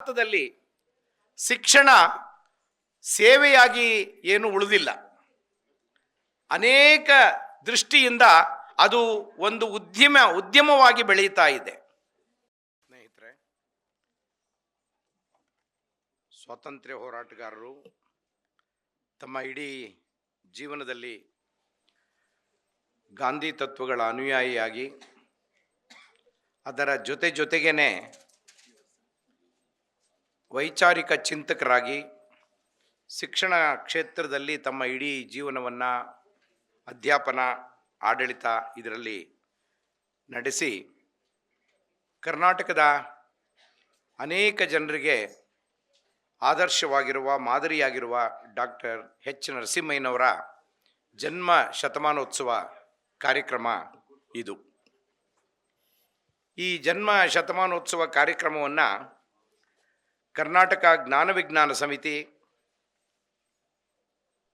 ಭಾರತದಲ್ಲಿ ಶಿಕ್ಷಣ ಸೇವೆಯಾಗಿ ಏನು ಉಳಿದಿಲ್ಲ. ಅನೇಕ ದೃಷ್ಟಿಯಿಂದ ಅದು ಒಂದು ಉದ್ಯಮ, ಉದ್ಯಮವಾಗಿ ಬೆಳೀತಾ ಇದೆ. ಸ್ನೇಹಿತರೆ, ಸ್ವಾತಂತ್ರ್ಯ ಹೋರಾಟಗಾರರು ತಮ್ಮ ಇಡೀ ಜೀವನದಲ್ಲಿ ಗಾಂಧಿ ತತ್ವಗಳ ಅನುಯಾಯಿಯಾಗಿ ಅದರ ಜೊತೆ ಜೊತೆಗೇನೆ ವೈಚಾರಿಕ ಚಿಂತಕರಾಗಿ ಶಿಕ್ಷಣ ಕ್ಷೇತ್ರದಲ್ಲಿ ತಮ್ಮ ಇಡೀ ಜೀವನವನ್ನು ಅಧ್ಯಾಪನ, ಆಡಳಿತ ಇದರಲ್ಲಿ ನಡೆಸಿ ಕರ್ನಾಟಕದ ಅನೇಕ ಜನರಿಗೆ ಆದರ್ಶವಾಗಿರುವ, ಮಾದರಿಯಾಗಿರುವ ಡಾಕ್ಟರ್ ಎಚ್. ನರಸಿಂಹಯ್ಯನವರ ಜನ್ಮ ಶತಮಾನೋತ್ಸವ ಕಾರ್ಯಕ್ರಮ ಇದು. ಈ ಜನ್ಮ ಶತಮಾನೋತ್ಸವ ಕಾರ್ಯಕ್ರಮವನ್ನು ಕರ್ನಾಟಕ ಜ್ಞಾನ ವಿಜ್ಞಾನ ಸಮಿತಿ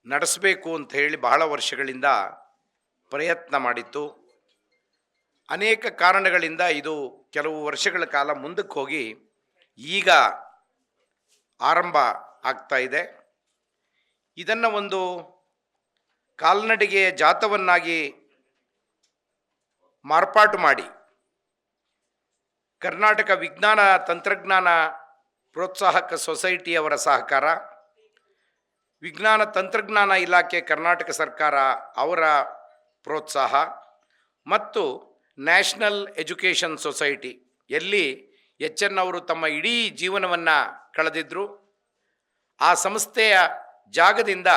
ನಡೆಸಬೇಕು ಅಂತ ಹೇಳಿ ಬಹಳ ವರ್ಷಗಳಿಂದ ಪ್ರಯತ್ನ ಮಾಡಿತ್ತು. ಅನೇಕ ಕಾರಣಗಳಿಂದ ಇದು ಕೆಲವು ವರ್ಷಗಳ ಕಾಲ ಮುಂದಕ್ಕೆ ಹೋಗಿ ಈಗ ಆರಂಭ ಆಗ್ತಾ ಇದೆ. ಇದನ್ನು ಒಂದು ಕಾಲ್ನಡಿಗೆಯ ಜಾತವನ್ನಾಗಿ ಮಾರ್ಪಾಟು ಮಾಡಿ ಕರ್ನಾಟಕ ವಿಜ್ಞಾನ ತಂತ್ರಜ್ಞಾನ ಪ್ರೋತ್ಸಾಹಕ ಸೊಸೈಟಿಯವರ ಸಹಕಾರ, ವಿಜ್ಞಾನ ತಂತ್ರಜ್ಞಾನ ಇಲಾಖೆ ಕರ್ನಾಟಕ ಸರ್ಕಾರ ಅವರ ಪ್ರೋತ್ಸಾಹ ಮತ್ತು ನ್ಯಾಷನಲ್ ಎಜುಕೇಷನ್ ಸೊಸೈಟಿ ಎಲ್ಲಿ ಎಚ್ ಎನ್ ಅವರು ತಮ್ಮ ಇಡೀ ಜೀವನವನ್ನು ಕಳೆದಿದ್ದರು ಆ ಸಂಸ್ಥೆಯ ಜಾಗದಿಂದ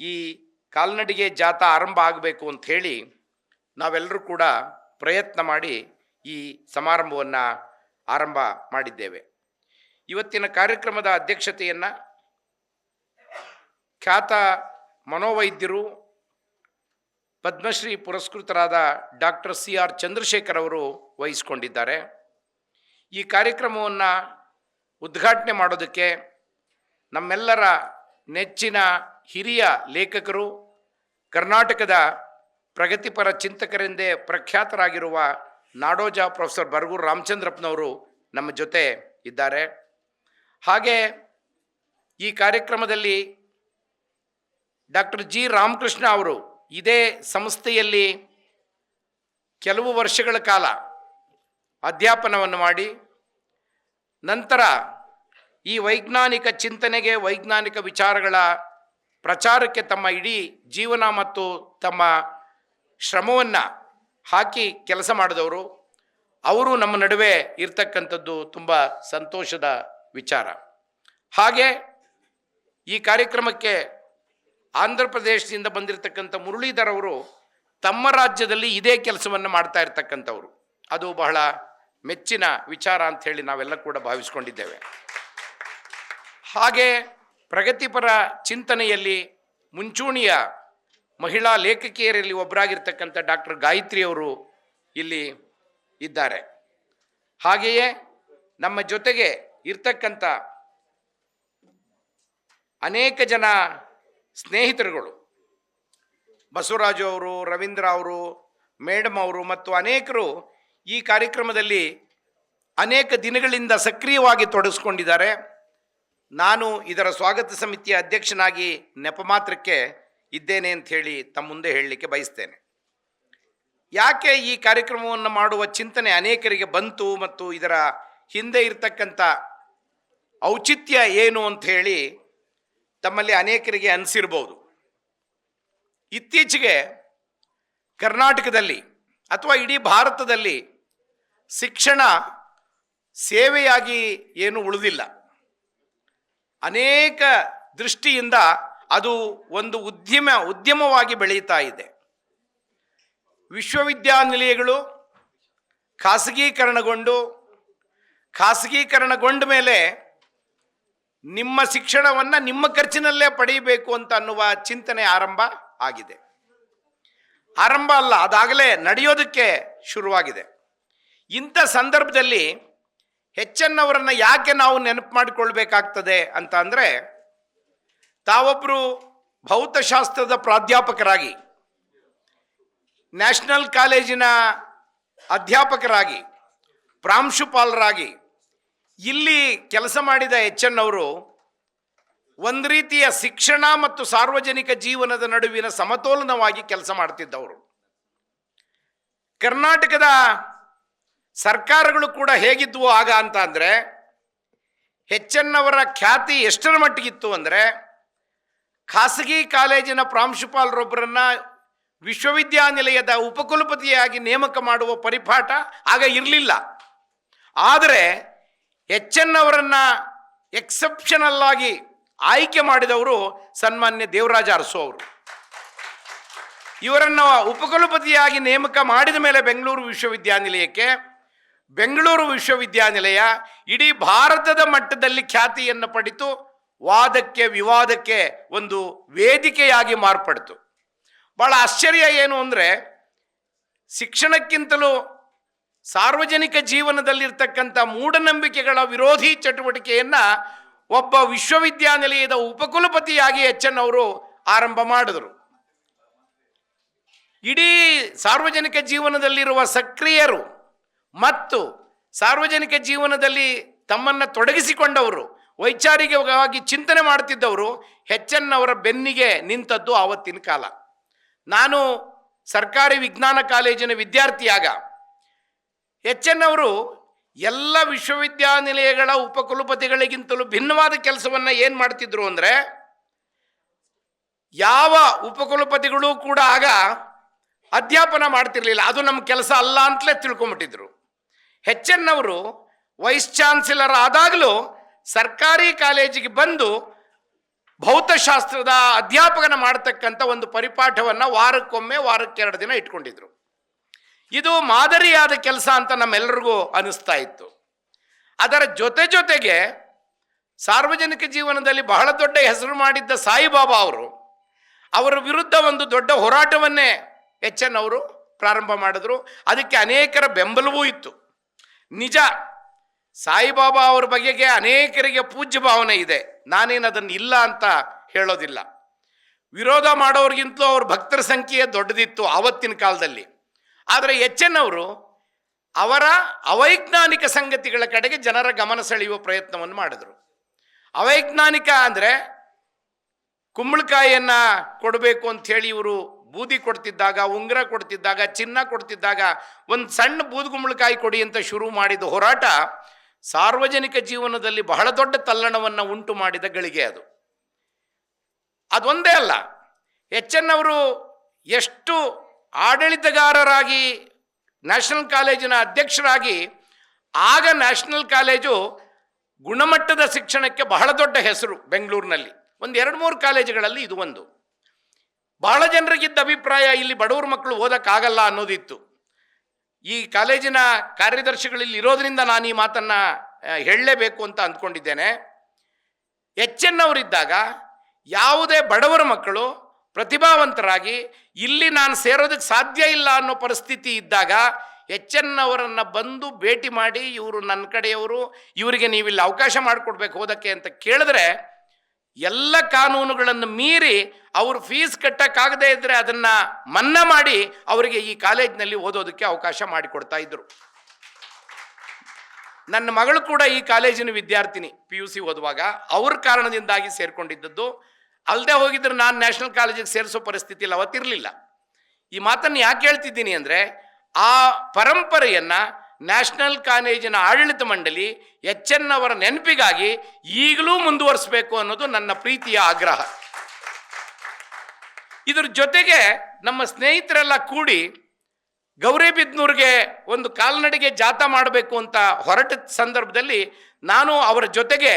ಈ ಕಾಲ್ನಡಿಗೆ ಜಾಥಾ ಆರಂಭ ಆಗಬೇಕು ಅಂತ ಹೇಳಿ ನಾವೆಲ್ಲರೂ ಕೂಡ ಪ್ರಯತ್ನ ಮಾಡಿ ಈ ಸಮಾರಂಭವನ್ನು ಆರಂಭ ಮಾಡಿದ್ದೇವೆ. ಇವತ್ತಿನ ಕಾರ್ಯಕ್ರಮದ ಅಧ್ಯಕ್ಷತೆಯನ್ನು ಖ್ಯಾತ ಮನೋವೈದ್ಯರು, ಪದ್ಮಶ್ರೀ ಪುರಸ್ಕೃತರಾದ ಡಾಕ್ಟರ್ ಸಿ ಆರ್ ಚಂದ್ರಶೇಖರ್ ಅವರು ವಹಿಸಿಕೊಂಡಿದ್ದಾರೆ. ಈ ಕಾರ್ಯಕ್ರಮವನ್ನು ಉದ್ಘಾಟನೆ ಮಾಡೋದಕ್ಕೆ ನಮ್ಮೆಲ್ಲರ ನೆಚ್ಚಿನ ಹಿರಿಯ ಲೇಖಕರು, ಕರ್ನಾಟಕದ ಪ್ರಗತಿಪರ ಚಿಂತಕರೆಂದೇ ಪ್ರಖ್ಯಾತರಾಗಿರುವ ನಾಡೋಜ ಪ್ರೊಫೆಸರ್ ಬರಗೂರು ರಾಮಚಂದ್ರಪ್ಪನವರು ನಮ್ಮ ಜೊತೆ ಇದ್ದಾರೆ. ಹಾಗೆ ಈ ಕಾರ್ಯಕ್ರಮದಲ್ಲಿ ಡಾಕ್ಟರ್ ಜಿ ರಾಮಕೃಷ್ಣ ಅವರು ಇದೇ ಸಂಸ್ಥೆಯಲ್ಲಿ ಕೆಲವು ವರ್ಷಗಳ ಕಾಲ ಅಧ್ಯಾಪನವನ್ನು ಮಾಡಿ, ನಂತರ ಈ ವೈಜ್ಞಾನಿಕ ಚಿಂತನೆಗೆ ವೈಜ್ಞಾನಿಕ ವಿಚಾರಗಳ ಪ್ರಚಾರಕ್ಕೆ ತಮ್ಮ ಇಡೀ ಜೀವನ ಮತ್ತು ತಮ್ಮ ಶ್ರಮವನ್ನು ಹಾಕಿ ಕೆಲಸ ಮಾಡಿದವರು. ಅವರು ನಮ್ಮ ನಡುವೆ ಇರ್ತಕ್ಕಂಥದ್ದು ತುಂಬ ಸಂತೋಷದ ವಿಚಾರ. ಹಾಗೆ ಈ ಕಾರ್ಯಕ್ರಮಕ್ಕೆ ಆಂಧ್ರ ಪ್ರದೇಶದಿಂದ ಬಂದಿರತಕ್ಕಂಥ ಮುರಳೀಧರ್ ಅವರು ತಮ್ಮ ರಾಜ್ಯದಲ್ಲಿ ಇದೇ ಕೆಲಸವನ್ನು ಮಾಡ್ತಾ ಇರ್ತಕ್ಕಂಥವ್ರು. ಅದು ಬಹಳ ಮೆಚ್ಚಿನ ವಿಚಾರ ಅಂತ ಹೇಳಿ ನಾವೆಲ್ಲ ಕೂಡ ಭಾವಿಸ್ಕೊಂಡಿದ್ದೇವೆ. ಹಾಗೆ ಪ್ರಗತಿಪರ ಚಿಂತನೆಯಲ್ಲಿ ಮುಂಚೂಣಿಯ ಮಹಿಳಾ ಲೇಖಕಿಯರಲ್ಲಿ ಒಬ್ಬರಾಗಿರ್ತಕ್ಕಂಥ ಡಾಕ್ಟರ್ ಗಾಯತ್ರಿ ಅವರು ಇಲ್ಲಿ ಇದ್ದಾರೆ. ಹಾಗೆಯೇ ನಮ್ಮ ಜೊತೆಗೆ ಇರ್ತಕ್ಕಂಥ ಅನೇಕ ಜನ ಸ್ನೇಹಿತರುಗಳು. ಬಸವರಾಜು ಅವರು, ರವೀಂದ್ರ ಅವರು ಮೇಡಮ್ ಅವರು ಮತ್ತು ಅನೇಕರು ಈ ಕಾರ್ಯಕ್ರಮದಲ್ಲಿ ಅನೇಕ ದಿನಗಳಿಂದ ಸಕ್ರಿಯವಾಗಿ ತೊಡಗಿಸ್ಕೊಂಡಿದ್ದಾರೆ. ನಾನು ಇದರ ಸ್ವಾಗತ ಸಮಿತಿಯ ಅಧ್ಯಕ್ಷನಾಗಿ ನೆಪ ಮಾತ್ರಕ್ಕೆ ಇದ್ದೇನೆ ಅಂತ ಹೇಳಿ ತಮ್ಮ ಮುಂದೆ ಹೇಳಲಿಕ್ಕೆ ಬಯಸ್ತೇನೆ. ಯಾಕೆ ಈ ಕಾರ್ಯಕ್ರಮವನ್ನು ಮಾಡುವ ಚಿಂತನೆ ಅನೇಕರಿಗೆ ಬಂತು ಮತ್ತು ಇದರ ಹಿಂದೆ ಇರತಕ್ಕಂಥ ಔಚಿತ್ಯ ಏನು ಅಂತ ಹೇಳಿ ತಮ್ಮಲ್ಲಿ ಅನೇಕರಿಗೆ ಅನಿಸಿರ್ಬೋದು. ಇತ್ತೀಚೆಗೆ ಕರ್ನಾಟಕದಲ್ಲಿ ಅಥವಾ ಇಡೀ ಭಾರತದಲ್ಲಿ ಶಿಕ್ಷಣ ಸೇವೆಯಾಗಿ ಏನು ಉಳಿದಿಲ್ಲ. ಅನೇಕ ದೃಷ್ಟಿಯಿಂದ ಅದು ಒಂದು ಉದ್ಯಮ, ಉದ್ಯಮವಾಗಿ ಬೆಳೀತಾ ಇದೆ. ವಿಶ್ವವಿದ್ಯಾನಿಲಯಗಳು ಖಾಸಗೀಕರಣಗೊಂಡು, ಖಾಸಗೀಕರಣಗೊಂಡ ಮೇಲೆ ನಿಮ್ಮ ಶಿಕ್ಷಣವನ್ನು ನಿಮ್ಮ ಖರ್ಚಿನಲ್ಲೇ ಪಡೆಯಬೇಕು ಅಂತ ಅನ್ನುವ ಚಿಂತನೆ ಆರಂಭ ಆಗಿದೆ. ಆರಂಭ ಅಲ್ಲ, ಅದಾಗಲೇ ನಡೆಯೋದಕ್ಕೆ ಶುರುವಾಗಿದೆ. ಇಂಥ ಸಂದರ್ಭದಲ್ಲಿ ಹೆಚ್ಚನ್ನವರನ್ನು ಯಾಕೆ ನಾವು ನೆನಪು ಮಾಡಿಕೊಳ್ಬೇಕಾಗ್ತದೆ ಅಂತ ಅಂದರೆ ತಾವೊಬ್ಬರು ಭೌತಶಾಸ್ತ್ರದ ಪ್ರಾಧ್ಯಾಪಕರಾಗಿ, ನ್ಯಾಷನಲ್ ಕಾಲೇಜಿನ ಅಧ್ಯಾಪಕರಾಗಿ, ಪ್ರಾಂಶುಪಾಲರಾಗಿ ಇಲ್ಲಿ ಕೆಲಸ ಮಾಡಿದ ಎಚ್ ಎನ್ ಅವರು ಒಂದು ರೀತಿಯ ಶಿಕ್ಷಣ ಮತ್ತು ಸಾರ್ವಜನಿಕ ಜೀವನದ ನಡುವಿನ ಸಮತೋಲನವಾಗಿ ಕೆಲಸ ಮಾಡ್ತಿದ್ದವರು. ಕರ್ನಾಟಕದ ಸರ್ಕಾರಗಳು ಕೂಡ ಹೇಗಿದ್ವು ಆಗ ಅಂತ ಅಂದರೆ ಹೆಚ್ಚನ್ನವರ ಖ್ಯಾತಿ ಎಷ್ಟರ ಮಟ್ಟಿಗಿತ್ತು ಅಂದರೆ ಖಾಸಗಿ ಕಾಲೇಜಿನ ಪ್ರಾಂಶುಪಾಲರೊಬ್ಬರನ್ನು ವಿಶ್ವವಿದ್ಯಾನಿಲಯದ ಉಪಕುಲಪತಿಯಾಗಿ ನೇಮಕ ಮಾಡುವ ಪರಿಪಾಠ ಆಗ ಇರಲಿಲ್ಲ. ಆದರೆ ಅವರನ್ನ ಎಕ್ಸೆಪ್ಷನಲ್ ಆಗಿ ಆಯ್ಕೆ ಮಾಡಿದವರು ಸನ್ಮಾನ್ಯ ದೇವರಾಜ ಅರಸು ಅವರು. ಇವರನ್ನು ಉಪಕುಲಪತಿಯಾಗಿ ನೇಮಕ ಮಾಡಿದ ಮೇಲೆ ಬೆಂಗಳೂರು ವಿಶ್ವವಿದ್ಯಾನಿಲಯಕ್ಕೆ, ಬೆಂಗಳೂರು ವಿಶ್ವವಿದ್ಯಾನಿಲಯ ಇಡೀ ಭಾರತದ ಮಟ್ಟದಲ್ಲಿ ಖ್ಯಾತಿಯನ್ನು ಪಡಿತು ವಾದಕ್ಕೆ ವಿವಾದಕ್ಕೆ ಒಂದು ವೇದಿಕೆಯಾಗಿ ಮಾರ್ಪಡ್ತು. ಭಾಳ ಆಶ್ಚರ್ಯ ಏನು ಅಂದರೆ ಶಿಕ್ಷಣಕ್ಕಿಂತಲೂ ಸಾರ್ವಜನಿಕ ಜೀವನದಲ್ಲಿರ್ತಕ್ಕಂಥ ಮೂಢನಂಬಿಕೆಗಳ ವಿರೋಧಿ ಚಟುವಟಿಕೆಯನ್ನು ಒಬ್ಬ ವಿಶ್ವವಿದ್ಯಾನಿಲಯದ ಉಪಕುಲಪತಿಯಾಗಿ ಎಚ್ ಎನ್ ಅವರು ಆರಂಭ ಮಾಡಿದರು. ಇಡೀ ಸಾರ್ವಜನಿಕ ಜೀವನದಲ್ಲಿರುವ ಸಕ್ರಿಯರು ಮತ್ತು ಸಾರ್ವಜನಿಕ ಜೀವನದಲ್ಲಿ ತಮ್ಮನ್ನು ತೊಡಗಿಸಿಕೊಂಡವರು, ವೈಚಾರಿಕವಾಗಿ ಚಿಂತನೆ ಮಾಡ್ತಿದ್ದವರು ಎನ್ ಅವರ ಬೆನ್ನಿಗೆ ನಿಂತದ್ದು ಆವತ್ತಿನ ಕಾಲ. ನಾನು ಸರ್ಕಾರಿ ವಿಜ್ಞಾನ ಕಾಲೇಜಿನ ವಿದ್ಯಾರ್ಥಿಯಾಗ ಎಚ್ ಎನ್ ಅವರು ಎಲ್ಲ ವಿಶ್ವವಿದ್ಯಾನಿಲಯಗಳ ಉಪಕುಲಪತಿಗಳಿಗಿಂತಲೂ ಭಿನ್ನವಾದ ಕೆಲಸವನ್ನು ಏನು ಮಾಡ್ತಿದ್ರು ಅಂದರೆ ಯಾವ ಉಪಕುಲಪತಿಗಳು ಕೂಡ ಆಗ ಅಧ್ಯಾಪನ ಮಾಡ್ತಿರ್ಲಿಲ್ಲ. ಅದು ನಮ್ಮ ಕೆಲಸ ಅಲ್ಲ ಅಂತಲೇ ತಿಳ್ಕೊಂಬಿಟ್ಟಿದ್ರು. ಎಚ್ ಎನ್ ಅವರು ವೈಸ್ ಚಾನ್ಸಲರ್ ಆದಾಗಲೂ ಸರ್ಕಾರಿ ಕಾಲೇಜಿಗೆ ಬಂದು ಭೌತಶಾಸ್ತ್ರದ ಅಧ್ಯಾಪಕನ ಮಾಡ್ತಕ್ಕಂಥ ಒಂದು ಪರಿಪಾಠವನ್ನು ವಾರಕ್ಕೊಮ್ಮೆ ವಾರಕ್ಕೆರಡು ದಿನ ಇಟ್ಕೊಂಡಿದ್ರು. ಇದು ಮಾದರಿಯಾದ ಕೆಲಸ ಅಂತ ನಮ್ಮೆಲ್ಲರಿಗೂ ಅನಿಸ್ತಾ ಇತ್ತು. ಅದರ ಜೊತೆ ಜೊತೆಗೆ ಸಾರ್ವಜನಿಕ ಜೀವನದಲ್ಲಿ ಬಹಳ ದೊಡ್ಡ ಹೆಸರು ಮಾಡಿದ್ದ ಸಾಯಿಬಾಬಾ ಅವರು, ಅವರ ವಿರುದ್ಧ ಒಂದು ದೊಡ್ಡ ಹೋರಾಟವನ್ನೇ ಎಚ್ ಎನ್ ಅವರು ಪ್ರಾರಂಭ ಮಾಡಿದ್ರು. ಅದಕ್ಕೆ ಅನೇಕರ ಬೆಂಬಲವೂ ಇತ್ತು. ನಿಜ, ಸಾಯಿಬಾಬಾ ಅವರ ಬಗೆಗೆ ಅನೇಕರಿಗೆ ಪೂಜ್ಯ ಭಾವನೆ ಇದೆ. ನಾನೇನು ಅದನ್ನು ಇಲ್ಲ ಅಂತ ಹೇಳೋದಿಲ್ಲ. ವಿರೋಧ ಮಾಡೋರಿಗಿಂತಲೂ ಅವ್ರ ಭಕ್ತರ ಸಂಖ್ಯೆ ದೊಡ್ಡದಿತ್ತು ಆವತ್ತಿನ ಕಾಲದಲ್ಲಿ. ಆದರೆ ಎಚ್ ಎನ್ ಅವರು ಅವರ ಅವೈಜ್ಞಾನಿಕ ಸಂಗತಿಗಳ ಕಡೆಗೆ ಜನರ ಗಮನ ಸೆಳೆಯುವ ಪ್ರಯತ್ನವನ್ನು ಮಾಡಿದರು. ಅವೈಜ್ಞಾನಿಕ ಅಂದರೆ ಕುಂಬಳಕಾಯಿಯನ್ನು ಕೊಡಬೇಕು ಅಂಥೇಳಿ ಇವರು ಬೂದಿ ಕೊಡ್ತಿದ್ದಾಗ, ಉಂಗುರ ಕೊಡ್ತಿದ್ದಾಗ, ಚಿನ್ನ ಕೊಡ್ತಿದ್ದಾಗ ಒಂದು ಸಣ್ಣ ಬೂದು ಕುಂಬಳಕಾಯಿ ಕೊಡಿ ಅಂತ ಶುರು ಮಾಡಿದ ಹೋರಾಟ ಸಾರ್ವಜನಿಕ ಜೀವನದಲ್ಲಿ ಬಹಳ ದೊಡ್ಡ ತಲ್ಲಣವನ್ನು ಉಂಟು ಮಾಡಿದ ಗಳಿಗೆ ಅದು. ಅದೊಂದೇ ಅಲ್ಲ ಎಚ್ ಎನ್ ಅವರು ಎಷ್ಟು ಆಡಳಿತಗಾರರಾಗಿ, ನ್ಯಾಷನಲ್ ಕಾಲೇಜಿನ ಅಧ್ಯಕ್ಷರಾಗಿ, ಆಗ ನ್ಯಾಷನಲ್ ಕಾಲೇಜು ಗುಣಮಟ್ಟದ ಶಿಕ್ಷಣಕ್ಕೆ ಬಹಳ ದೊಡ್ಡ ಹೆಸರು ಬೆಂಗಳೂರಿನಲ್ಲಿ. ಒಂದು ಎರಡು ಮೂರು ಕಾಲೇಜುಗಳಲ್ಲಿ ಇದು ಒಂದು. ಬಹಳ ಜನರಿಗಿದ್ದ ಅಭಿಪ್ರಾಯ, ಇಲ್ಲಿ ಬಡವ್ರ ಮಕ್ಕಳು ಓದೋಕ್ಕಾಗಲ್ಲ ಅನ್ನೋದಿತ್ತು. ಈ ಕಾಲೇಜಿನ ಕಾರ್ಯದರ್ಶಿಗಳಲ್ಲಿ ಇರೋದರಿಂದ ನಾನು ಈ ಮಾತನ್ನು ಹೇಳಲೇಬೇಕು ಅಂತ ಅಂದ್ಕೊಂಡಿದ್ದೇನೆ. ಎಚ್ ಎನ್ ಅವರಿದ್ದಾಗ ಯಾವುದೇ ಬಡವರ ಮಕ್ಕಳು ಪ್ರತಿಭಾವಂತರಾಗಿ ಇಲ್ಲಿ ನಾನು ಸೇರೋದಕ್ಕೆ ಸಾಧ್ಯ ಇಲ್ಲ ಅನ್ನೋ ಪರಿಸ್ಥಿತಿ ಇದ್ದಾಗ ಎಚ್ ಎನ್ ಅವರನ್ನು ಬಂದು ಭೇಟಿ ಮಾಡಿ ಇವರು ನನ್ನ ಕಡೆಯವರು, ಇವರಿಗೆ ನೀವಿಲ್ಲಿ ಅವಕಾಶ ಮಾಡಿಕೊಡ್ಬೇಕು ಓದಕ್ಕೆ ಅಂತ ಕೇಳಿದ್ರೆ ಎಲ್ಲ ಕಾನೂನುಗಳನ್ನು ಮೀರಿ ಅವರು ಫೀಸ್ ಕಟ್ಟಕ್ಕಾಗದೇ ಇದ್ದರೆ ಅದನ್ನು ಮನ್ನಾ ಮಾಡಿ ಅವರಿಗೆ ಈ ಕಾಲೇಜಿನಲ್ಲಿ ಓದೋದಕ್ಕೆ ಅವಕಾಶ ಮಾಡಿಕೊಡ್ತಾ ಇದ್ದರು ನನ್ನ ಮಗಳು ಕೂಡ ಈ ಕಾಲೇಜಿನ ವಿದ್ಯಾರ್ಥಿನಿ, ಪಿ ಯು ಸಿ ಓದುವಾಗ. ಅವ್ರ ಕಾರಣದಿಂದಾಗಿ ಸೇರ್ಕೊಂಡಿದ್ದದ್ದು. ಅಲ್ಲದೆ ಹೋಗಿದ್ರೆ ನಾನು ನ್ಯಾಷನಲ್ ಕಾಲೇಜಿಗೆ ಸೇರಿಸೋ ಪರಿಸ್ಥಿತಿಯಲ್ಲಿ ಅವತ್ತಿರಲಿಲ್ಲ. ಈ ಮಾತನ್ನು ಯಾಕೆ ಹೇಳ್ತಿದ್ದೀನಿ ಅಂದರೆ, ಆ ಪರಂಪರೆಯನ್ನು ನ್ಯಾಷನಲ್ ಕಾಲೇಜಿನ ಆಡಳಿತ ಮಂಡಳಿ ಎಚ್ ಎನ್ ಅವರ ನೆನಪಿಗಾಗಿ ಈಗಲೂ ಮುಂದುವರಿಸಬೇಕು ಅನ್ನೋದು ನನ್ನ ಪ್ರೀತಿಯ ಆಗ್ರಹ. ಇದ್ರ ಜೊತೆಗೆ ನಮ್ಮ ಸ್ನೇಹಿತರೆಲ್ಲ ಕೂಡಿ ಗೌರಿಬಿದ್ನೂರಿಗೆ ಒಂದು ಕಾಲ್ನಡಿಗೆ ಜಾಥಾ ಮಾಡಬೇಕು ಅಂತ ಹೊರಟ ಸಂದರ್ಭದಲ್ಲಿ ನಾನು ಅವರ ಜೊತೆಗೆ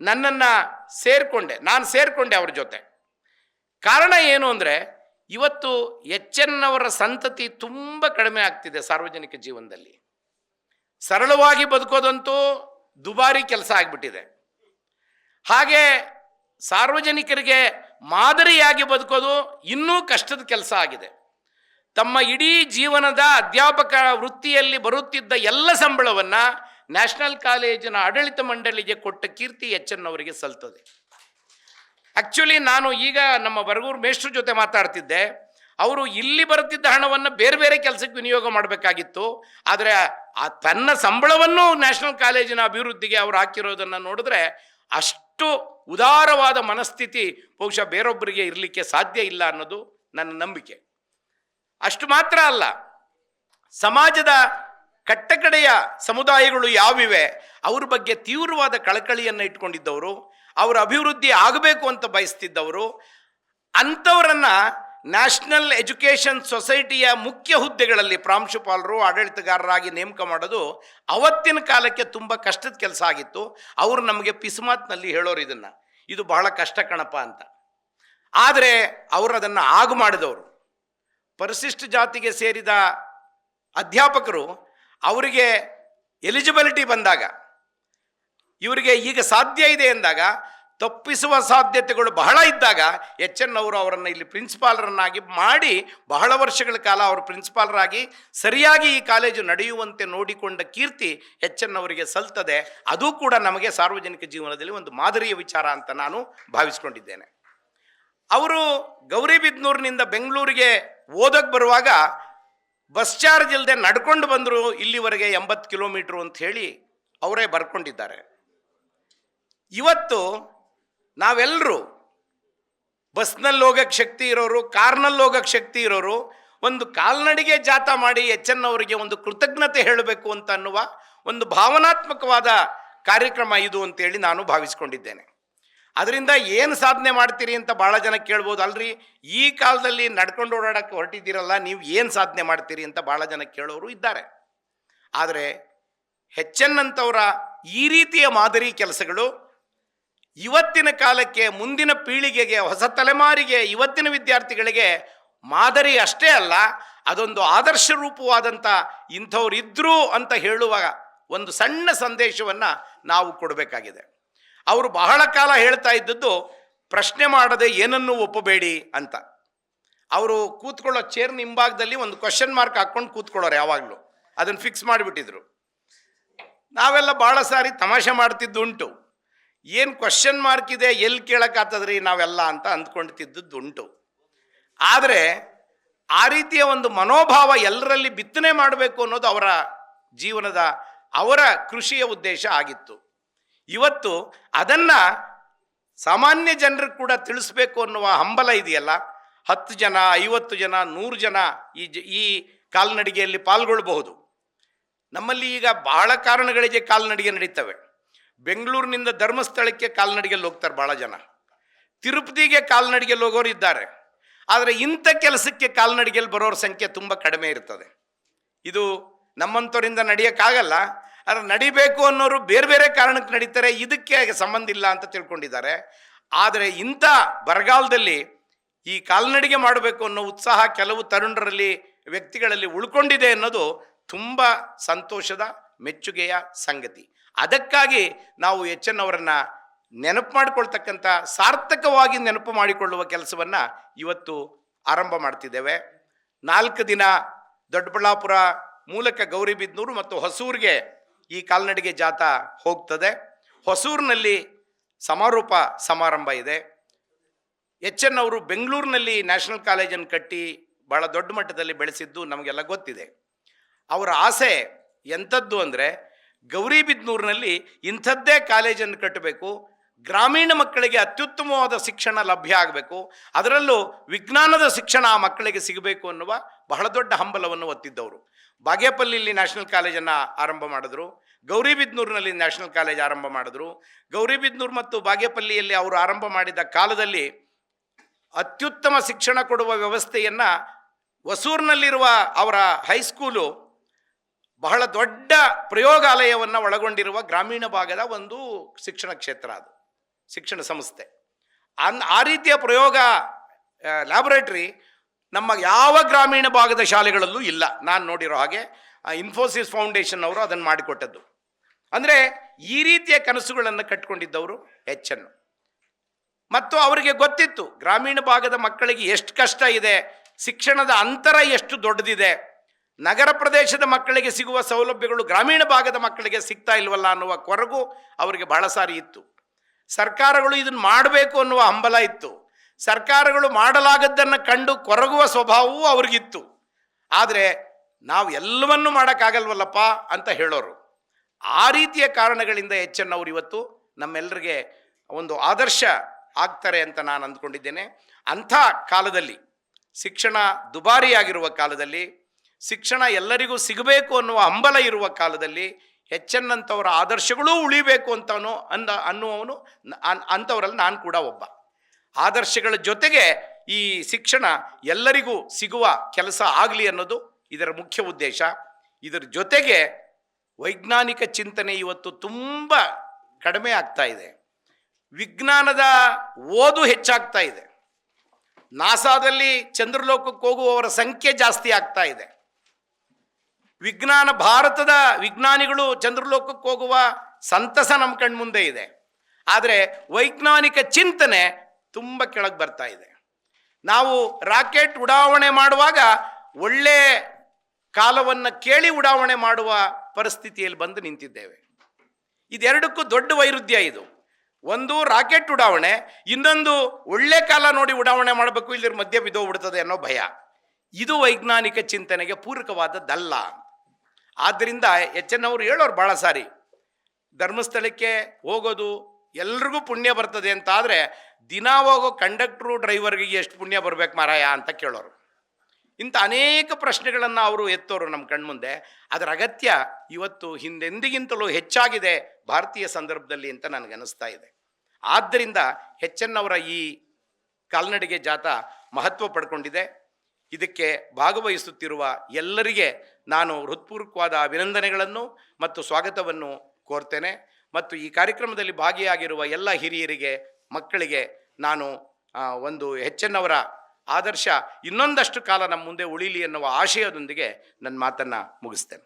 ನನ್ನನ್ನು ಸೇರಿಕೊಂಡೆ, ನಾನು ಸೇರಿಕೊಂಡೆ ಅವ್ರ ಜೊತೆ. ಕಾರಣ ಏನು ಅಂದರೆ, ಇವತ್ತು ಎಚ್ ಎನ್ ಅವರ ಸಂತತಿ ತುಂಬ ಕಡಿಮೆ ಆಗ್ತಿದೆ ಸಾರ್ವಜನಿಕ ಜೀವನದಲ್ಲಿ. ಸರಳವಾಗಿ ಬದುಕೋದಂತೂ ದುಬಾರಿ ಕೆಲಸ ಆಗಿಬಿಟ್ಟಿದೆ. ಹಾಗೆ ಸಾರ್ವಜನಿಕರಿಗೆ ಮಾದರಿಯಾಗಿ ಬದುಕೋದು ಇನ್ನೂ ಕಷ್ಟದ ಕೆಲಸ ಆಗಿದೆ. ತಮ್ಮ ಇಡೀ ಜೀವನದ ಅಧ್ಯಾಪಕ ವೃತ್ತಿಯಲ್ಲಿ ಬರುತ್ತಿದ್ದ ಎಲ್ಲ ಸಂಬಳವನ್ನು ನ್ಯಾಷನಲ್ ಕಾಲೇಜಿನ ಆಡಳಿತ ಮಂಡಳಿಗೆ ಕೊಟ್ಟ ಕೀರ್ತಿ ಅವರಿಗೆ ಸಲ್ತದೆ. ಆ್ಯಕ್ಚುಲಿ ನಾನು ಈಗ ನಮ್ಮ ಬರಗೂರು ಮೇಷ್ಟ್ರ ಜೊತೆ ಮಾತಾಡ್ತಿದ್ದೆ. ಅವರು ಇಲ್ಲಿ ಬರುತ್ತಿದ್ದ ಹಣವನ್ನು ಬೇರೆ ಬೇರೆ ಕೆಲಸಕ್ಕೆ ವಿನಿಯೋಗ ಮಾಡಬೇಕಾಗಿತ್ತು. ಆದರೆ ಆ ತನ್ನ ಸಂಬಳವನ್ನು ನ್ಯಾಷನಲ್ ಕಾಲೇಜಿನ ಅಭಿವೃದ್ಧಿಗೆ ಅವರು ಹಾಕಿರೋದನ್ನು ನೋಡಿದ್ರೆ ಅಷ್ಟು ಉದಾರವಾದ ಮನಸ್ಥಿತಿ ಬಹುಶಃ ಬೇರೊಬ್ಬರಿಗೆ ಇರಲಿಕ್ಕೆ ಸಾಧ್ಯ ಇಲ್ಲ ಅನ್ನೋದು ನನ್ನ ನಂಬಿಕೆ. ಅಷ್ಟು ಮಾತ್ರ ಅಲ್ಲ. ಸಮಾಜದ ಕಟ್ಟಕಡೆಯ ಸಮುದಾಯಗಳು ಯಾವಿವೆ, ಅವ್ರ ಬಗ್ಗೆ ತೀವ್ರವಾದ ಕಳಕಳಿಯನ್ನು ಇಟ್ಕೊಂಡಿದ್ದವರು, ಅವರ ಅಭಿವೃದ್ಧಿ ಆಗಬೇಕು ಅಂತ ಬಯಸ್ತಿದ್ದವರು, ಅಂಥವರನ್ನು ನ್ಯಾಷನಲ್ ಎಜುಕೇಷನ್ ಸೊಸೈಟಿಯ ಮುಖ್ಯ ಹುದ್ದೆಗಳಲ್ಲಿ ಪ್ರಾಂಶುಪಾಲರು, ಆಡಳಿತಗಾರರಾಗಿ ನೇಮಕ ಮಾಡೋದು ಅವತ್ತಿನ ಕಾಲಕ್ಕೆ ತುಂಬ ಕಷ್ಟದ ಕೆಲಸ ಆಗಿತ್ತು. ಅವರು ನಮಗೆ ಪಿಸ್ಮಾತ್ನಲ್ಲಿ ಹೇಳೋರು ಇದನ್ನು. ಇದು ಬಹಳ ಕಷ್ಟ ಕಣಪ್ಪ ಅಂತ. ಆದರೆ ಅವರು ಅದನ್ನು ಆಗು ಮಾಡಿದವರು. ಪರಿಶಿಷ್ಟ ಜಾತಿಗೆ ಸೇರಿದ ಅಧ್ಯಾಪಕರು ಅವರಿಗೆ ಎಲಿಜಿಬಿಲಿಟಿ ಬಂದಾಗ, ಇವರಿಗೆ ಈಗ ಸಾಧ್ಯ ಇದೆ ಎಂದಾಗ ತಪ್ಪಿಸುವ ಸಾಧ್ಯತೆಗಳು ಬಹಳ ಇದ್ದಾಗ ಎಚ್ ಎನ್ ಅವರು ಅವರನ್ನು ಇಲ್ಲಿ ಪ್ರಿನ್ಸಿಪಾಲರನ್ನಾಗಿ ಮಾಡಿ ಬಹಳ ವರ್ಷಗಳ ಕಾಲ ಅವರು ಪ್ರಿನ್ಸಿಪಾಲರಾಗಿ ಸರಿಯಾಗಿ ಈ ಕಾಲೇಜು ನಡೆಯುವಂತೆ ನೋಡಿಕೊಂಡ ಕೀರ್ತಿ ಎಚ್ ಎನ್ ಅವರಿಗೆ ಸಲ್ತದೆ. ಅದು ಕೂಡ ನಮಗೆ ಸಾರ್ವಜನಿಕ ಜೀವನದಲ್ಲಿ ಒಂದು ಮಾದರಿಯ ವಿಚಾರ ಅಂತ ನಾನು ಭಾವಿಸ್ಕೊಂಡಿದ್ದೇನೆ. ಅವರು ಗೌರಿಬಿದ್ನೂರಿನಿಂದ ಬೆಂಗಳೂರಿಗೆ ಓದಕ್ಕೆ ಬರುವಾಗ ಬಸ್ ಚಾರ್ಜ್ ಇಲ್ಲದೆ ನಡ್ಕೊಂಡು ಬಂದರು ಇಲ್ಲಿವರೆಗೆ ಎಂಬತ್ತು ಕಿಲೋಮೀಟ್ರು ಅಂತ ಹೇಳಿ ಅವರೇ ಬರ್ಕೊಂಡಿದ್ದಾರೆ. ಇವತ್ತು ನಾವೆಲ್ಲರೂ ಬಸ್ನಲ್ಲಿ ಹೋಗಕ್ಕೆ ಶಕ್ತಿ ಇರೋರು, ಕಾರ್ನಲ್ಲಿ ಹೋಗಕ್ಕೆ ಶಕ್ತಿ ಇರೋರು, ಒಂದು ಕಾಲ್ನಡಿಗೆ ಜಾಥಾ ಮಾಡಿ ಎಚ್ ಎನ್ ಅವರಿಗೆ ಒಂದು ಕೃತಜ್ಞತೆ ಹೇಳಬೇಕು ಅಂತ ಅನ್ನುವ ಒಂದು ಭಾವನಾತ್ಮಕವಾದ ಕಾರ್ಯಕ್ರಮ ಇದು ಅಂತೇಳಿ ನಾನು ಭಾವಿಸ್ಕೊಂಡಿದ್ದೇನೆ. ಅದರಿಂದ ಏನು ಸಾಧನೆ ಮಾಡ್ತೀರಿ ಅಂತ ಭಾಳ ಜನ ಕೇಳ್ಬೋದು. ಅಲ್ರಿ, ಈ ಕಾಲದಲ್ಲಿ ನಡ್ಕೊಂಡು ಓಡಾಡಕ್ಕೆ ಹೊರಟಿದ್ದೀರಲ್ಲ, ನೀವು ಏನು ಸಾಧನೆ ಮಾಡ್ತೀರಿ ಅಂತ ಭಾಳ ಜನ ಕೇಳೋರು ಇದ್ದಾರೆ. ಆದರೆ ಹೆಚ್ಚನ್ನಂಥವರ ಈ ರೀತಿಯ ಮಾದರಿ ಕೆಲಸಗಳು, ಇವತ್ತಿನ ಕಾಲಕ್ಕೆ, ಮುಂದಿನ ಪೀಳಿಗೆಗೆ, ಹೊಸ ತಲೆಮಾರಿಗೆ, ಇವತ್ತಿನ ವಿದ್ಯಾರ್ಥಿಗಳಿಗೆ ಮಾದರಿ ಅಷ್ಟೇ ಅಲ್ಲ, ಅದೊಂದು ಆದರ್ಶ ರೂಪವಾದಂಥ ಇಂಥವ್ರು ಇದ್ರು ಅಂತ ಹೇಳುವಾಗ ಒಂದು ಸಣ್ಣ ಸಂದೇಶವನ್ನು ನಾವು ಕೊಡಬೇಕಾಗಿದೆ. ಅವರು ಬಹಳ ಕಾಲ ಹೇಳ್ತಾ ಇದ್ದದ್ದು, ಪ್ರಶ್ನೆ ಮಾಡದೆ ಏನನ್ನೂ ಒಪ್ಪಬೇಡಿ ಅಂತ. ಅವರು ಕೂತ್ಕೊಳ್ಳೋ ಚೇರ್ ಹಿಂಭಾಗದಲ್ಲಿ ಒಂದು ಕ್ವಶನ್ ಮಾರ್ಕ್ ಹಾಕ್ಕೊಂಡು ಕೂತ್ಕೊಳ್ಳೋರು ಯಾವಾಗಲೂ. ಅದನ್ನು ಫಿಕ್ಸ್ ಮಾಡಿಬಿಟ್ಟಿದ್ರು. ನಾವೆಲ್ಲ ಭಾಳ ಸಾರಿ ತಮಾಷೆ ಮಾಡ್ತಿದ್ದು ಉಂಟು. ಏನು ಕ್ವಶನ್ ಮಾರ್ಕ್ ಇದೆ, ಎಲ್ಲಿ ಕೇಳೋಕ್ಕಾಗ್ತದ್ರಿ ನಾವೆಲ್ಲ ಅಂತ ಅಂದ್ಕೊಳ್ತಿದ್ದದ್ದು ಉಂಟು. ಆದರೆ, ಆ ರೀತಿಯ ಒಂದು ಮನೋಭಾವ ಎಲ್ಲರಲ್ಲಿ ಬಿತ್ತನೆ ಮಾಡಬೇಕು ಅನ್ನೋದು ಅವರ ಜೀವನದ, ಅವರ ಕೃಷಿಯ ಉದ್ದೇಶ ಆಗಿತ್ತು. ಇವತ್ತು ಅದನ್ನು ಸಾಮಾನ್ಯ ಜನರು ಕೂಡ ತಿಳಿಸ್ಬೇಕು ಅನ್ನುವ ಹಂಬಲ ಇದೆಯಲ್ಲ? ಹತ್ತು ಜನ, ಐವತ್ತು ಜನ, ನೂರು ಜನ ಈ ಜ, ಈ ಕಾಲ್ನಡಿಗೆಯಲ್ಲಿ ಪಾಲ್ಗೊಳ್ಳಬಹುದು ನಮ್ಮಲ್ಲಿ ಈಗ ಬಹಳ ಕಾರಣಗಳಿಗೆ ಕಾಲ್ನಡಿಗೆ ನಡೀತವೆ. ಬೆಂಗಳೂರಿನಿಂದ ಧರ್ಮಸ್ಥಳಕ್ಕೆ ಕಾಲ್ನಡಿಗೆಯಲ್ಲಿ ಹೋಗ್ತಾರೆ ಭಾಳ ಜನ. ತಿರುಪತಿಗೆ ಕಾಲ್ನಡಿಗೆಯಲ್ಲಿ ಹೋಗೋರು ಇದ್ದಾರೆ. ಆದರೆ ಇಂಥ ಕೆಲಸಕ್ಕೆ ಕಾಲ್ನಡಿಗೆಯಲ್ಲಿ ಬರೋರ ಸಂಖ್ಯೆ ತುಂಬ ಕಡಿಮೆ ಇರ್ತದೆ. ಇದು ನಮ್ಮಂಥವರಿಂದ ನಡೆಯೋಕ್ಕಾಗಲ್ಲ. ಆದರೆ ನಡಿಬೇಕು ಅನ್ನೋರು ಬೇರೆ ಬೇರೆ ಕಾರಣಕ್ಕೆ ನಡೀತಾರೆ, ಇದಕ್ಕೆ ಸಂಬಂಧ ಇಲ್ಲ ಅಂತ ತಿಳ್ಕೊಂಡಿದ್ದಾರೆ. ಆದರೆ ಇಂಥ ಬರಗಾಲದಲ್ಲಿ ಈ ಕಾಲ್ನಡಿಗೆ ಮಾಡಬೇಕು ಅನ್ನೋ ಉತ್ಸಾಹ ಕೆಲವು ತರುಣರಲ್ಲಿ, ವ್ಯಕ್ತಿಗಳಲ್ಲಿ ಉಳ್ಕೊಂಡಿದೆ ಅನ್ನೋದು ತುಂಬ ಸಂತೋಷದ ಮೆಚ್ಚುಗೆಯ ಸಂಗತಿ. ಅದಕ್ಕಾಗಿ ನಾವು ಎಚ್ ಎನ್ ಅವರನ್ನು ನೆನಪು ಮಾಡಿಕೊಳ್ತಕ್ಕಂಥ, ಸಾರ್ಥಕವಾಗಿ ನೆನಪು ಮಾಡಿಕೊಳ್ಳುವ ಕೆಲಸವನ್ನು ಇವತ್ತು ಆರಂಭ ಮಾಡ್ತಿದ್ದೇವೆ. ನಾಲ್ಕು ದಿನ ದೊಡ್ಡಬಳ್ಳಾಪುರ ಮೂಲಕ ಗೌರಿಬಿದ್ನೂರು ಮತ್ತು ಹೊಸೂರಿಗೆ ಈ ಕಾಲ್ನಡಿಗೆ ಜಾಥಾ ಹೋಗ್ತದೆ. ಹೊಸೂರಿನಲ್ಲಿ ಸಮಾರೋಪ ಸಮಾರಂಭ ಇದೆ. ಎಚ್ ಎನ್ ಅವರು ಬೆಂಗಳೂರಿನಲ್ಲಿ ನ್ಯಾಷನಲ್ ಕಾಲೇಜನ್ನು ಕಟ್ಟಿ ಬಹಳ ದೊಡ್ಡ ಮಟ್ಟದಲ್ಲಿ ಬೆಳೆಸಿದ್ದು ನಮಗೆಲ್ಲ ಗೊತ್ತಿದೆ. ಅವರ ಆಸೆ ಎಂಥದ್ದು ಅಂದರೆ ಗೌರಿಬಿದ್ನೂರಿನಲ್ಲಿ ಇಂಥದ್ದೇ ಕಾಲೇಜನ್ನು ಕಟ್ಟಬೇಕು. ಗ್ರಾಮೀಣ ಮಕ್ಕಳಿಗೆ ಅತ್ಯುತ್ತಮವಾದ ಶಿಕ್ಷಣ ಲಭ್ಯ ಆಗಬೇಕು. ಅದರಲ್ಲೂ ವಿಜ್ಞಾನದ ಶಿಕ್ಷಣ ಆ ಮಕ್ಕಳಿಗೆ ಸಿಗಬೇಕು ಅನ್ನುವ ಬಹಳ ದೊಡ್ಡ ಹಂಬಲವನ್ನು ಒತ್ತಿದ್ದವರು. ಬಾಗೇಪಲ್ಲಿಯಲ್ಲಿ ನ್ಯಾಷನಲ್ ಕಾಲೇಜನ್ನು ಆರಂಭ ಮಾಡಿದ್ರು. ಗೌರಿಬಿದ್ನೂರಿನಲ್ಲಿ ನ್ಯಾಷನಲ್ ಕಾಲೇಜ್ ಆರಂಭ ಮಾಡಿದ್ರು. ಗೌರಿಬಿದ್ನೂರು ಮತ್ತು ಬಾಗೇಪಲ್ಲಿಯಲ್ಲಿ ಅವರು ಆರಂಭ ಮಾಡಿದ ಕಾಲದಲ್ಲಿ ಅತ್ಯುತ್ತಮ ಶಿಕ್ಷಣ ಕೊಡುವ ವ್ಯವಸ್ಥೆಯನ್ನು ಹೊಸೂರಿನಲ್ಲಿರುವ ಅವರ ಹೈಸ್ಕೂಲು ಬಹಳ ದೊಡ್ಡ ಪ್ರಯೋಗಾಲಯವನ್ನು ಒಳಗೊಂಡಿರುವ ಗ್ರಾಮೀಣ ಭಾಗದ ಒಂದು ಶಿಕ್ಷಣ ಕ್ಷೇತ್ರ ಅದು. ಶಿಕ್ಷಣ ಸಂಸ್ಥೆ. ಅನ್, ಆ ರೀತಿಯ ಪ್ರಯೋಗ ಲ್ಯಾಬೊರೇಟ್ರಿ ನಮ್ಮ ಯಾವ ಗ್ರಾಮೀಣ ಭಾಗದ ಶಾಲೆಗಳಲ್ಲೂ ಇಲ್ಲ. ನಾನು ನೋಡಿರೋ ಹಾಗೆ ಇನ್ಫೋಸಿಸ್ ಫೌಂಡೇಶನ್ ಅವರು ಅದನ್ನು ಮಾಡಿಕೊಟ್ಟದ್ದು. ಅಂದರೆ ಈ ರೀತಿಯ ಕನಸುಗಳನ್ನು ಕಟ್ಕೊಂಡಿದ್ದವರು ಹೆಚ್ಚನ್ನು ಮತ್ತು ಅವರಿಗೆ ಗೊತ್ತಿತ್ತು, ಗ್ರಾಮೀಣ ಭಾಗದ ಮಕ್ಕಳಿಗೆ ಎಷ್ಟು ಕಷ್ಟ ಇದೆ, ಶಿಕ್ಷಣದ ಅಂತರ ಎಷ್ಟು ದೊಡ್ಡದಿದೆ, ನಗರ ಪ್ರದೇಶದ ಮಕ್ಕಳಿಗೆ ಸಿಗುವ ಸೌಲಭ್ಯಗಳು ಗ್ರಾಮೀಣ ಭಾಗದ ಮಕ್ಕಳಿಗೆ ಸಿಗ್ತಾ ಇಲ್ವಲ್ಲ ಅನ್ನುವ ಕೊರಗು ಅವರಿಗೆ ಬಹಳ ಸಾರಿ ಇತ್ತು. ಸರ್ಕಾರಗಳು ಇದನ್ನು ಮಾಡಬೇಕು ಅನ್ನುವ ಹಂಬಲ ಇತ್ತು. ಸರ್ಕಾರಗಳು ಮಾಡಲಾಗದ್ದನ್ನು ಕಂಡು ಕೊರಗುವ ಸ್ವಭಾವವೂ ಅವ್ರಿಗಿತ್ತು. ಆದರೆ ನಾವು ಎಲ್ಲವನ್ನೂ ಮಾಡೋಕ್ಕಾಗಲ್ವಲ್ಲಪ್ಪ ಅಂತ ಹೇಳೋರು. ಆ ರೀತಿಯ ಕಾರಣಗಳಿಂದ ಎಚ್ಚನ್ನವರು ಇವತ್ತು ನಮ್ಮೆಲ್ಲರಿಗೆ ಒಂದು ಆದರ್ಶ ಆಗ್ತಾರೆ ಅಂತ ನಾನು ಅಂದ್ಕೊಂಡಿದ್ದೇನೆ. ಅಂಥ ಕಾಲದಲ್ಲಿ, ಶಿಕ್ಷಣ ದುಬಾರಿಯಾಗಿರುವ ಕಾಲದಲ್ಲಿ, ಶಿಕ್ಷಣ ಎಲ್ಲರಿಗೂ ಸಿಗಬೇಕು ಅನ್ನುವ ಹಂಬಲ ಇರುವ ಕಾಲದಲ್ಲಿ ಹೆಚ್ಚನ್ನಂಥವರ ಆದರ್ಶಗಳೂ ಉಳಿಬೇಕು ಅಂತವನು ಅಂದ ಅನ್ನುವವನು ಅಂಥವರಲ್ಲಿ ನಾನು ಕೂಡ ಒಬ್ಬ. ಆದರ್ಶಗಳ ಜೊತೆಗೆ ಈ ಶಿಕ್ಷಣ ಎಲ್ಲರಿಗೂ ಸಿಗುವ ಕೆಲಸ ಆಗಲಿ ಅನ್ನೋದು ಇದರ ಮುಖ್ಯ ಉದ್ದೇಶ. ಇದರ ಜೊತೆಗೆ ವೈಜ್ಞಾನಿಕ ಚಿಂತನೆ ಇವತ್ತು ತುಂಬ ಕಡಿಮೆ ಆಗ್ತಾ ಇದೆ. ವಿಜ್ಞಾನದ ಓದು ಹೆಚ್ಚಾಗ್ತಾ ಇದೆ. ನಾಸಾದಲ್ಲಿ ಚಂದ್ರಲೋಕಕ್ಕೆ ಹೋಗುವವರ ಸಂಖ್ಯೆ ಜಾಸ್ತಿ ಆಗ್ತಾ ಇದೆ. ವಿಜ್ಞಾನ ಭಾರತದ ವಿಜ್ಞಾನಿಗಳು ಚಂದ್ರಲೋಕಕ್ಕೆ ಹೋಗುವ ಸಂತಸ ನಮ್ಮ ಕಣ್ಮುಂದೆ ಇದೆ. ಆದರೆ ವೈಜ್ಞಾನಿಕ ಚಿಂತನೆ ತುಂಬ ಕೆಳಗೆ ಬರ್ತಾ ಇದೆ. ನಾವು ರಾಕೆಟ್ ಉಡಾವಣೆ ಮಾಡುವಾಗ ಒಳ್ಳೆ ಕಾಲವನ್ನು ಕೇಳಿ ಉಡಾವಣೆ ಮಾಡುವ ಪರಿಸ್ಥಿತಿಯಲ್ಲಿ ಬಂದು ನಿಂತಿದ್ದೇವೆ. ಇದೆರಡಕ್ಕೂ ದೊಡ್ಡ ವೈರುಧ್ಯ ಇದು. ಒಂದು ರಾಕೆಟ್ ಉಡಾವಣೆ, ಇನ್ನೊಂದು ಒಳ್ಳೆ ಕಾಲ ನೋಡಿ ಉಡಾವಣೆ ಮಾಡಬೇಕು ಇಲ್ಲಿ ಮಧ್ಯ ಬಿದ್ದೋಗ್ಬಿಡ್ತದೆ ಅನ್ನೋ ಭಯ. ಇದು ವೈಜ್ಞಾನಿಕ ಚಿಂತನೆಗೆ ಪೂರಕವಾದದ್ದಲ್ಲ. ಆದ್ದರಿಂದ ಎಚ್ಚನ್ನವರು ಹೇಳೋರು ಭಾಳ ಸಾರಿ. ಧರ್ಮಸ್ಥಳಕ್ಕೆ ಹೋಗೋದು ಎಲ್ರಿಗೂ ಪುಣ್ಯ ಬರ್ತದೆ ಅಂತ ಆದರೆ ದಿನ ಹೋಗೋ ಕಂಡಕ್ಟ್ರು ಡ್ರೈವರ್ಗೆ ಎಷ್ಟು ಪುಣ್ಯ ಬರಬೇಕು ಮಾರಾಯ ಅಂತ ಕೇಳೋರು. ಇಂಥ ಅನೇಕ ಪ್ರಶ್ನೆಗಳನ್ನು ಅವರು ಎತ್ತೋರು ನಮ್ಮ ಕಣ್ಮುಂದೆ. ಅದರ ಅಗತ್ಯ ಇವತ್ತು ಹಿಂದೆಂದಿಗಿಂತಲೂ ಹೆಚ್ಚಾಗಿದೆ ಭಾರತೀಯ ಸಂದರ್ಭದಲ್ಲಿ ಅಂತ ನನಗನ್ನಿಸ್ತಾ ಇದೆ. ಆದ್ದರಿಂದ ಅವರ ಈ ಕಾಲ್ನಡಿಗೆ ಜಾಥಾ ಮಹತ್ವ ಪಡ್ಕೊಂಡಿದೆ. ಇದಕ್ಕೆ ಭಾಗವಹಿಸುತ್ತಿರುವ ಎಲ್ಲರಿಗೆ ನಾನು ಹೃತ್ಪೂರ್ವಕವಾದ ಅಭಿನಂದನೆಗಳನ್ನು ಮತ್ತು ಸ್ವಾಗತವನ್ನು ಕೋರ್ತೇನೆ. ಮತ್ತು ಈ ಕಾರ್ಯಕ್ರಮದಲ್ಲಿ ಭಾಗಿಯಾಗಿರುವ ಎಲ್ಲ ಹಿರಿಯರಿಗೆ, ಮಕ್ಕಳಿಗೆ ನಾನು ಒಂದು ಹೆಚ್ಚನ್ನವರ ಆದರ್ಶ ಇನ್ನೊಂದಷ್ಟು ಕಾಲ ನಮ್ಮ ಮುಂದೆ ಉಳಿಲಿ ಎನ್ನುವ ಆಶಯದೊಂದಿಗೆ ನನ್ನ ಮಾತನ್ನು ಮುಗಿಸ್ತೇನೆ.